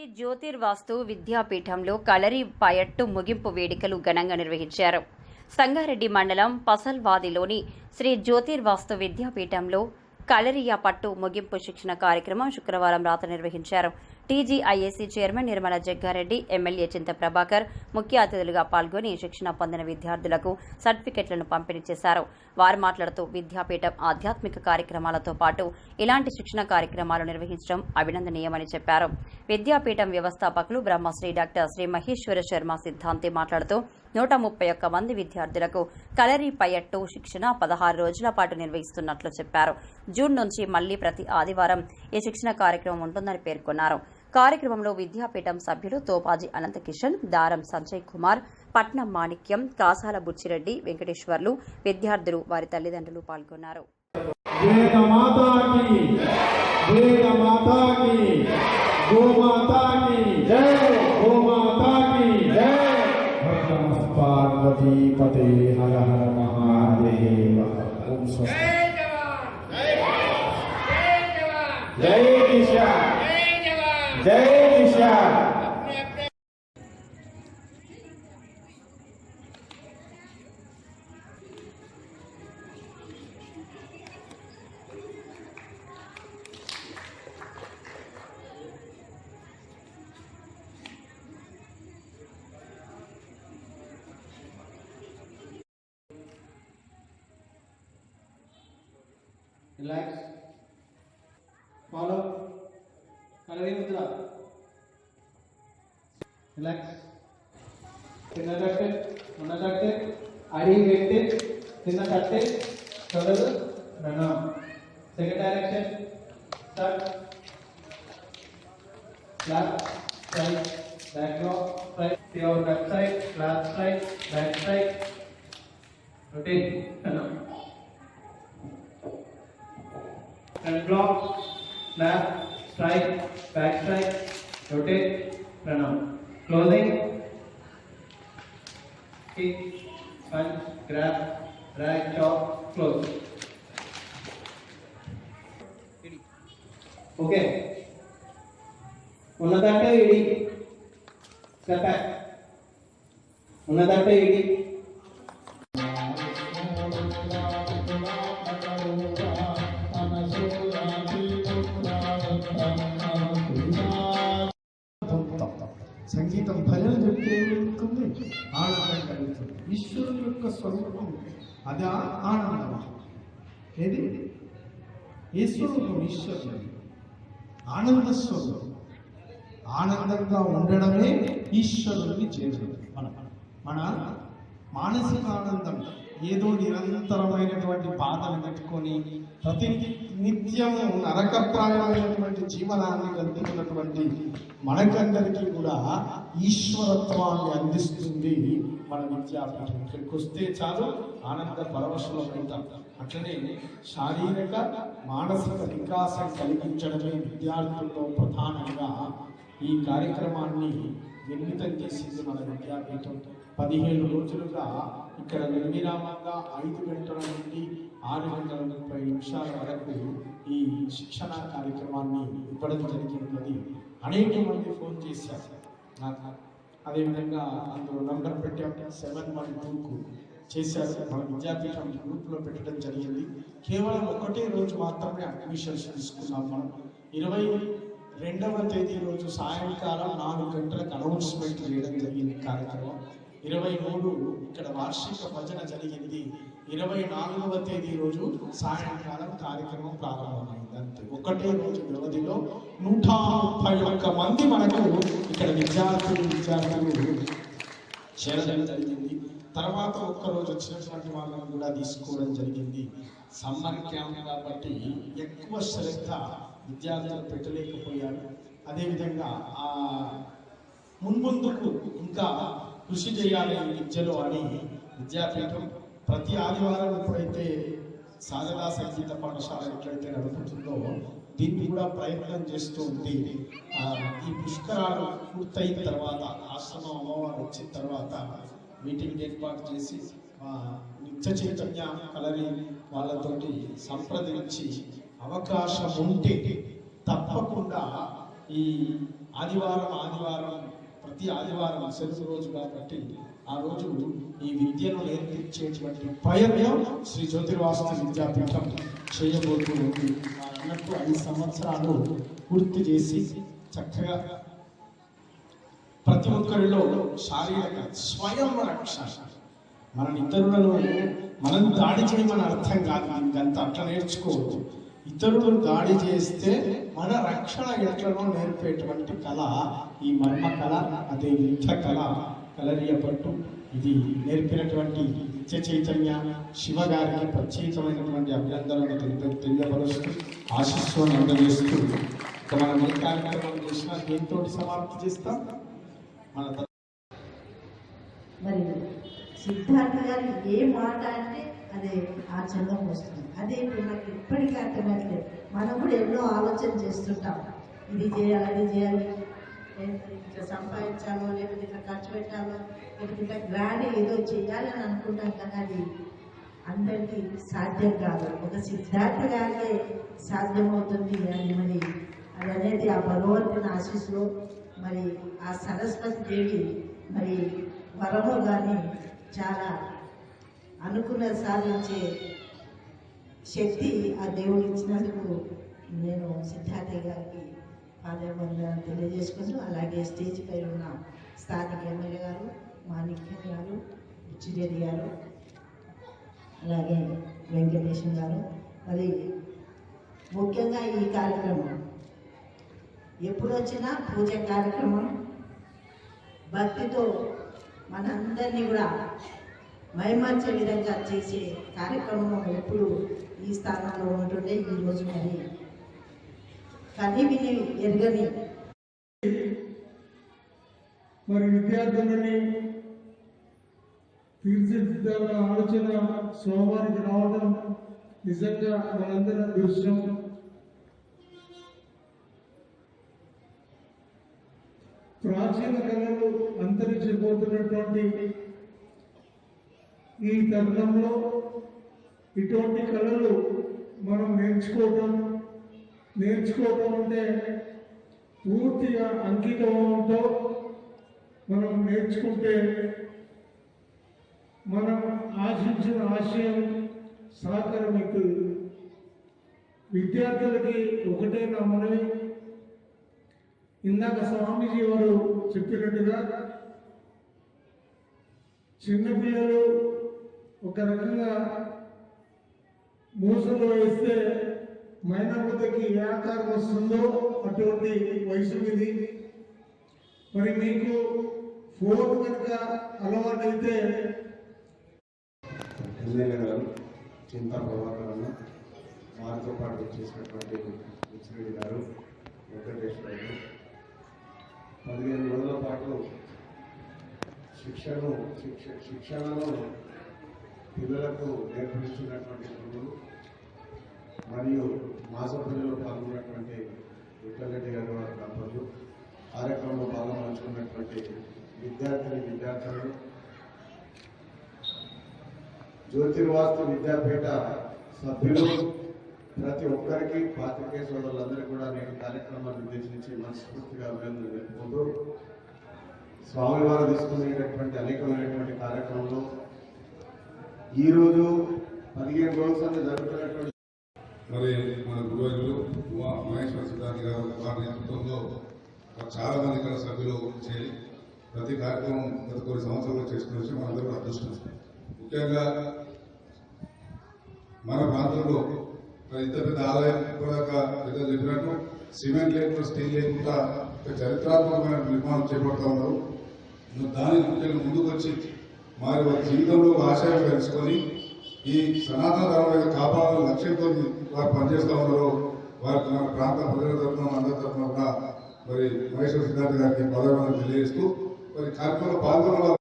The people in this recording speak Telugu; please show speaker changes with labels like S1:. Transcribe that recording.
S1: శ్రీ జ్యోతిర్వాస్తు విద్యాపీఠంలో కలరి పయట్టు ముగింపు వేడుకలు ఘనంగా నిర్వహించారు. సంగారెడ్డి మండలం పసల్వాదిలోని శ్రీ జ్యోతిర్వాస్తు విద్యాపీఠంలో కలరియా పట్టు ముగింపు శిక్షణ కార్యక్రమం శుక్రవారం రాత్రి నిర్వహించారు. TGIAC chairman Nirmala Jaggareddy MLA Chinta Prabhakar ముఖ్య అతిథులుగా పాల్గొని శిక్షణ పొందిన విద్యార్థులకు సర్టిఫికెట్లను పంపిణీ చేశారు. వారు మాట్లాడుతూ విద్యాపీఠం ఆధ్యాత్మిక కార్యక్రమాలతో పాటు ఇలాంటి శిక్షణ కార్యక్రమాలు నిర్వహించడం అభినందనీయమని చెప్పారు. విద్యాపీఠం వ్యవస్థాపకులు బ్రహ్మశ్రీ డాక్టర్ శ్రీ మహేశ్వర శర్మ సిద్ధాంతి మాట్లాడుతూ నూట ముప్పై ఒక్క మంది విద్యార్థులకు కలరీ పయట్టు శిక్షణ పదహారు రోజుల పాటు నిర్వహిస్తున్నట్లు చెప్పారు. జూన్ నుంచి మళ్ళీ ప్రతి ఆదివారం ఈ శిక్షణ కార్యక్రమం ఉంటుందని పేర్కొన్నారు. కార్యక్రమంలో విద్యాపీఠం సభ్యులు తోపాజీ అనంతకిషన్ దారం సంజయ్ కుమార్ పట్నం మాణిక్యం కాసాల బుచ్చిరెడ్డి వెంకటేశ్వర్లు విద్యార్థులు వారి తల్లిదండ్రులు పాల్గొన్నారు.
S2: జై కిషన్. జై కిషాన్
S3: Relax. relax. Another step, another step. Adding weight step, then the third step. Third, run up. Second direction, start. Clap, strike, back drop, strike. See our back side, clap, strike, back strike. Rotate, run up. And block, clap, strike, back strike, rotate, run up. Closing kick, punch, grab, drag, chop, close. Okay ఉన్నదంటే ఇడి స్టెప్ బ్యాక్ ఉన్నదంటే ఇడి
S2: సంగీతం భజన చెప్తే ఏమవుతుంది? ఆనందం కలుగుతుంది. ఈశ్వరుని యొక్క స్వరూపం అది ఆనందం. ఏది? ఏ స్వరూపం ఈశ్వరుడు. ఆనంద స్వరూపం. ఆనందంగా ఉండడమే ఈశ్వరుని చేరుతుంది మన మన మానసిక ఆనందం. ఏదో నిరంతరమైనటువంటి బాధను పెట్టుకొని ప్రతి నిత్యం నరకప్రాయమైనటువంటి జీవనాన్ని గడుపుతున్నటువంటి మనకందరికీ కూడా ఈశ్వరత్వాన్ని అందిస్తుంది మన విద్యాపీఠం ఇక్కడికి వస్తే చాలు ఆనంద పరవశులమవుతాం అట్లనే శారీరక మానసిక వికాసం కలిగించడమే విద్యార్థుల్లో ప్రధానంగా ఈ కార్యక్రమాన్ని నిర్మితం చేసింది మన విద్యాపీఠం. పదిహేను రోజులుగా ఇక్కడ నిర్విరామంగా ఐదు గంటల నుండి ఆరు గంటల ముప్పై నిమిషాల వరకు ఈ శిక్షణ కార్యక్రమాన్ని ఇవ్వడం జరిగినది. అనేక మంది ఫోన్ చేశారు. నాకు అదేవిధంగా అందులో నంబర్ పెట్టాం. సెవెన్ వన్ టూకు చేశారు. మన విద్యాపీఠం గ్రూప్లో పెట్టడం జరిగింది. కేవలం ఒకటే రోజు మాత్రమే అడ్మిషన్స్ తీసుకున్నాం మనం. ఇరవై రెండవ తేదీ రోజు సాయంకాలం నాలుగు గంటలకు అనౌన్స్మెంట్ చేయడం జరిగింది కార్యక్రమం. ఇరవై మూడు ఇక్కడ వార్షిక భజన జరిగింది. ఇరవై నాలుగవ తేదీ రోజు సాయంకాలం కార్యక్రమం ప్రారంభమైంది. అంతే. ఒకటే రోజు వ్యవధిలో నూట ముప్పై ఒక్క మంది మనకు ఇక్కడ విద్యార్థులు విద్యార్థులు చేరడం జరిగింది. తర్వాత ఒక్క రోజు వచ్చినటువంటి వాళ్ళని కూడా తీసుకోవడం జరిగింది. సమ్మర్ క్యాంప్ కాబట్టి ఎక్కువ శ్రద్ధ విద్యార్థులు పెట్టలేకపోయారు. అదేవిధంగా ఆ మున్ముందుకు ఇంకా కృషి చేయాలి విద్యలో అని విద్యాపీఠం ప్రతి ఆదివారం ఎప్పుడైతే సాధనా సంగీత పాఠశాల ఎట్లయితే నడుపుతుందో దీన్ని కూడా ప్రయత్నం చేస్తూ ఉంది. ఈ పుష్కరాలు పూర్తయిన తర్వాత ఆశ్రమం అమ్మవారు వచ్చిన తర్వాత మీటింగ్ ఏర్పాటు చేసి ఆ, నిత్య చైతన్య కలరి వాళ్ళతోటి సంప్రదించి అవకాశం ఉంటే తప్పకుండా ఈ ఆదివారం ఆదివారం ప్రతి ఆదివారం సెలవు రోజు కాబట్టి ఆ రోజు ఈ విద్యను నేర్పించేటువంటి ప్రయత్నం శ్రీ జ్యోతిర్వాసు విద్యాపీఠం చేయబోతుంది అన్నట్టు ఐదు సంవత్సరాలు పూర్తి చేసి చక్కగా ప్రతి ఒక్కరిలో శారీరక స్వయం రక్ష. మన ఇతరులను మనం దాడి చేయమని అర్థం కాదు ఇదంతా అట్లా నేర్చుకోవచ్చు ఇతరులు దాడి చేస్తే రక్షణ ఎట్లనో నేర్పేటువంటి కళ ఈ మర్మ కళ అదే యుద్ధ కళ కలరియపట్టు ఇది నేర్పినటువంటి నిత్య చైతన్య శివగారికి ప్రత్యేకమైనటువంటి అభినందనలు తెలియ తెలియపరుస్తూ ఆశీస్సులను అందజేస్తూ ఇక మనం ఏ కార్యక్రమం చేసినా దీంతో సమాప్తి చేస్తాం? మన
S4: మరి సిద్ధార్థ గారు ఏ మాట అంటే అదే ఆచరణలోకి వస్తుంది అదే మనకి ఇప్పటికీ అర్థమవుతుంది. మనం కూడా ఎన్నో ఆలోచన చేస్తుంటాం. ఇది చేయాలి అది చేయాలి. లేకపోతే ఇట్లా సంపాదించాలో లేకపోతే ఇట్లా ఖర్చు పెట్టాలో లేకపోతే ఇట్లా గ్రాండ్ ఏదో చేయాలని అనుకుంటాం కానీ అది అందరికీ సాధ్యం కాదు. ఒక సిద్ధార్థ గారికే సాధ్యమవుతుంది అని మరి అది అనేది ఆ భగవంతుని ఆశీస్సులో మరి ఆ సరస్వతి దేవి మరి వరము కానీ చాలా అనుకున్న సాధించే శక్తి ఆ దేవుడు ఇచ్చినందుకు నేను సిద్ధార్థ గారికి పాదవందనాలు తెలియజేసుకుంటూ అలాగే స్టేజ్ పై ఉన్న స్థానిక ఎమ్మెల్యే గారు మాణిక్యం గారు ఉచ్చిరెడ్డి గారు అలాగే వెంకటేశం గారు. మరి ముఖ్యంగా ఈ కార్యక్రమం ఎప్పుడు వచ్చినా పూజ కార్యక్రమం భక్తితో మనందరినీ కూడా మైమర్చే విధంగా చేసే కార్యక్రమం ఎప్పుడు ఈ స్థానంలో ఉంటుండే ఈరోజు మరి. కని విని ఎరగని.
S5: మరి విద్యార్థులని తీర్చిదిద్దాలన్న ఆలోచన సోమవారికి రావడం నిజంగా మనందరం దృశ్యం ప్రాచీన కళలు అంతరించిపోతున్నటువంటి ఈ తరుణంలో ఇటువంటి కళలు మనం నేర్చుకోవటం నేర్చుకోవటం అంటే పూర్తిగా అంకితభావంతో మనం నేర్చుకుంటే మనం ఆశించిన ఆశయం సాకారమవుతుంది. విద్యార్థులకి ఒకటే నా మనవి ఇందాక స్వామీజీ వారు చెప్పినట్టుగా చిన్నపిల్లలు ఒక రకంగా మోసంలో వేస్తే మైనబుద్ధకి ఏ ఆకారం వస్తుందో అటువంటి వయసు ఇది మరి మీకు ఫోన్ కనుక అలవాటైతే
S6: అయితే గారు చింతా ప్రభాకర్ అన్న వారితో పాటు చేసినటువంటి ముచ్చిరెడ్డి గారు వెంకటేశ్వర గారు. పదిహేను రోజుల పాటు శిక్షను శిక్ష శిక్షణను పిల్లలకు నేర్పిస్తున్నటువంటి గురువులు మరియు మాసపల్లిలో పాల్గొన్నటువంటి విఠలరెడ్డి గారు వారి దంపతులు కార్యక్రమంలో పాల్గొంచుకున్నటువంటి విద్యార్థిని విద్యార్థులు జ్యోతిర్వాస్తు విద్యాపీఠ సభ్యులు ప్రతి ఒక్కరికి పాత్రికేయ సోదరులందరికీ కూడా నేను కార్యక్రమాన్ని ఉద్దేశించి మనస్ఫూర్తిగా అభినందనలు తెలుపుకుంటూ స్వామివారు తీసుకునేటటువంటి అనేకమైనటువంటి కార్యక్రమంలో ఈరోజు పదిహేను రోజుల జరుగుతున్నటువంటి
S7: మరి మన గురువులు మహేశ్వర సిద్ధార్థి గారు వారి నేతృత్వంలో చాలా మంది ఇక్కడ సభ్యులు చేయి ప్రతి కార్యక్రమం గత కొన్ని సంవత్సరాలు చేసుకుని వచ్చి మనందరూ అదృష్టం ముఖ్యంగా మన ప్రాంతంలో ఇంత పెద్ద ఆలయం ఇప్పటిదాకా పెద్దలు చెప్పినట్టు సిమెంట్ లేకుండా స్టీల్ లేకుండా ఒక చరిత్రాత్మకమైన నిర్మాణం చేపడతా ఉన్నారు. దానికి ముఖ్యంగా ముందుకు వచ్చి మరి వారి జీవితంలో ఒక ఆశయం తెలుసుకొని ఈ సనాతన ధర్మాన్ని కాపాడాలని లక్ష్యంతో వారు పనిచేస్తూ ఉన్నారు వారికి మన ప్రాంత ప్రజల తరఫున అందరి తరఫున కూడా మరి మహేశ్వర సిద్ధార్థ గారికి పదవి తెలియజేస్తూ మరి కార్యక్రమంలో పాల్గొన్న వారు